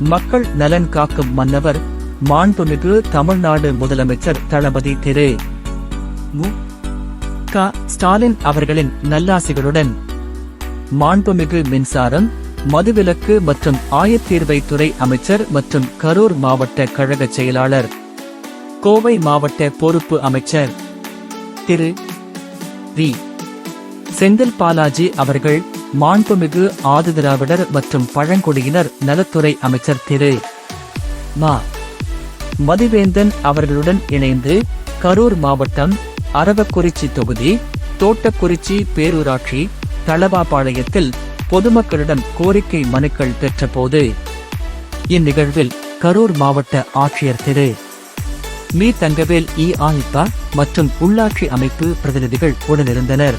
மக்கள் நலன் காக்கும் மன்னவர் மாண்புமிகு தமிழ்நாடு முதலமைச்சர் தளபதி திரு. மு. க. ஸ்டாலின் அவர்களின் நல்லாசிகளுடன் மாண்புமிகு மின்சாரம் மதுவிலக்கு மற்றும் ஆயத்தீர்வைத் துறை அமைச்சர் மற்றும் கரூர் மாவட்ட கழக செயலாளர் கோவை மாவட்ட பொறுப்பு அமைச்சர் திரு. வி. செந்தில் பாலாஜி அவர்கள் மாண்புமிகு ஆதிதிராவிடர் மற்றும் பழங்குடியினர் நலத்துறை அமைச்சர் திரு. மா. மதிவேந்தன் அவர்களுடன் இணைந்து கரூர் மாவட்டம் அரவக்குறிச்சி தொகுதி தோட்டக்குறிச்சி பேரூராட்சி தளவாபாளையத்தில் பொதுமக்களிடம் கோரிக்கை மனுக்கள் பெற்றபோது இந்நிகழ்வில் கரூர் மாவட்ட ஆட்சியர் திரு. மீ. தங்கவேல் இ. ஆயிப்பா மற்றும் உள்ளாட்சி அமைப்பு பிரதிநிதிகள் உடனிருந்தனர்.